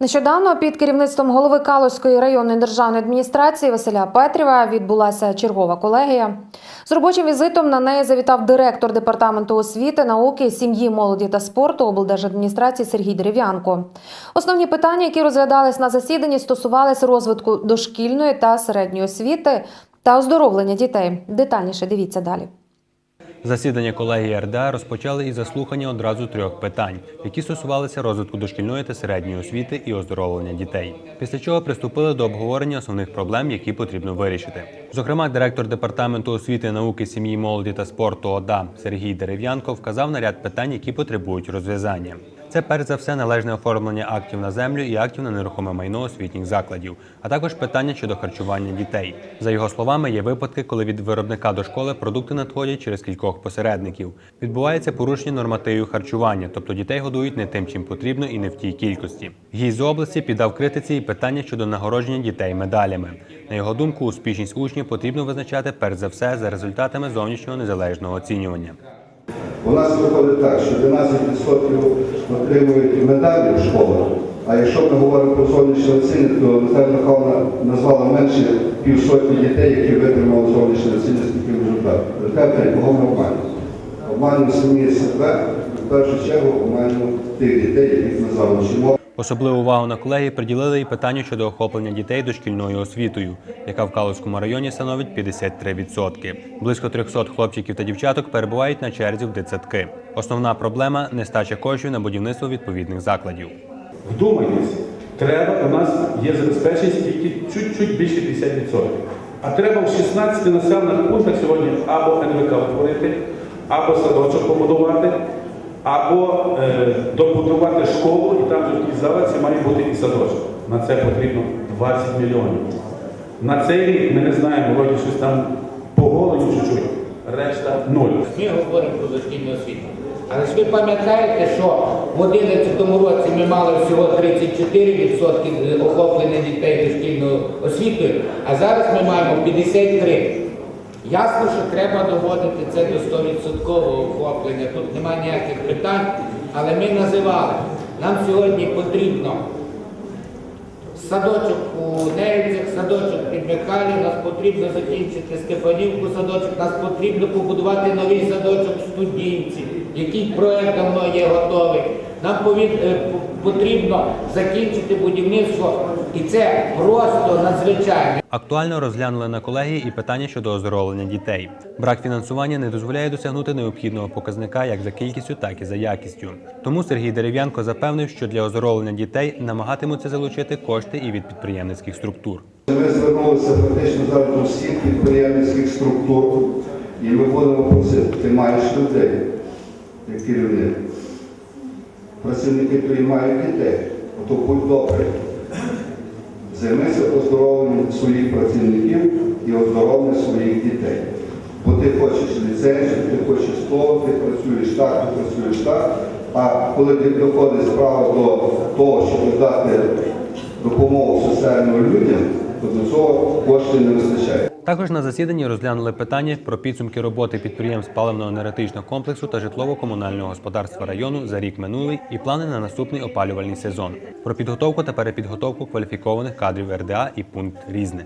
Нещодавно під керівництвом голови Калузької районної державної адміністрації Василя Петрєва відбулася чергова колегія. З робочим візитом на неї завітав директор департаменту освіти, науки, сім'ї, молоді та спорту облдержадміністрації Сергій Дерев'янко. Основні питання, які розглядались на засіданні, стосувалися розвитку дошкільної та середньої освіти та оздоровлення дітей. Детальніше дивіться далі. Засідання колегії РДА розпочали із заслухання одразу трьох питань, які стосувалися розвитку дошкільної та середньої освіти і оздоровлення дітей. Після чого приступили до обговорення основних проблем, які потрібно вирішити. Зокрема, директор департаменту освіти, науки, сім'ї, молоді та спорту ОДА Сергій Дерев'янко вказав на ряд питань, які потребують розв'язання. Це перш за все належне оформлення актів на землю і актів на нерухоме майно освітніх закладів, а також питання щодо харчування дітей. За його словами, є випадки, коли від виробника до школи продукти надходять через кількох посередників. Відбувається порушення нормативів харчування, тобто дітей годують не тим, чим потрібно, і не в тій кількості. Гій з області піддав критиці і питання щодо нагородження дітей медалями. На його думку, успішність учнів потрібно визначати перш за все за результатами зовнішнього незалежного оцінювання. У нас виходить так, що 12% отримують медалі в школах, а якщо ми говоримо про сонячне оцінення, то Наталя Михайловна назвала менше півсотні дітей, які витримали сонячне оцінення з таким результатом. Результат кого ми обманюємо? Обманюємо самі себе, в першу чергу обманюємо тих дітей, яких ми зараз вчимо. Особливу увагу на колегії приділили і питанню щодо охоплення дітей дошкільною освітою, яка в Калузькому районі становить 53%. Близько 300 хлопчиків та дівчаток перебувають на черзі в дитсадки. Основна проблема нестача коштів на будівництво відповідних закладів. Вдумайтесь, треба, у нас є забезпеченість тільки чуть-чуть більше 50%. А треба в 16 населених пунктах сьогодні або НВК утворити, або садочок побудувати, або е, добудувати школу, і там тій залиці має бути і садочок. На це потрібно 20 мільйонів. На цей рік ми не знаємо, вроді щось там по голові чуть-чуть, решта нуль. Ми говоримо про дошкільну освіту. Але ж ви пам'ятаєте, що в 2011 році ми мали всього 34% охоплення дітей дошкільною освітою, а зараз ми маємо 53%. Ясно, що треба доводити це до 100% охоплення. Тут немає ніяких питань, але ми називали. Нам сьогодні потрібно Садочок у Невицях, садочок під Михайлів, нас потрібно закінчити Стефанівку садочок, нас потрібно побудувати новий садочок в студінці, який проект давно є готовий. Нам е, потрібно закінчити будівництво, і це просто надзвичайно. Актуально розглянули на колегії і питання щодо оздоровлення дітей. Брак фінансування не дозволяє досягнути необхідного показника як за кількістю, так і за якістю. Тому Сергій Дерев'янко запевнив, що для оздоровлення дітей намагатимуться залучити кошти і від підприємницьких структур. Ми звернулися фактично зараз до всіх підприємницьких структур, і ми будемо просити, ти маєш людей, як керівник. Працівники твої мають дітей, то будь добрий. Займися оздоровленням своїх працівників і оздоровленням своїх дітей. Бо ти хочеш ліцензію, ти хочеш то, ти працюєш так, ти працюєш так. А коли ти доходить справа до того, щоб дати допомогу соціальним людям, то до цього коштів не вистачає. Також на засіданні розглянули питання про підсумки роботи підприємств паливно-енергетичного комплексу та житлово-комунального господарства району за рік минулий і плани на наступний опалювальний сезон, про підготовку та перепідготовку кваліфікованих кадрів РДА і пункт різне.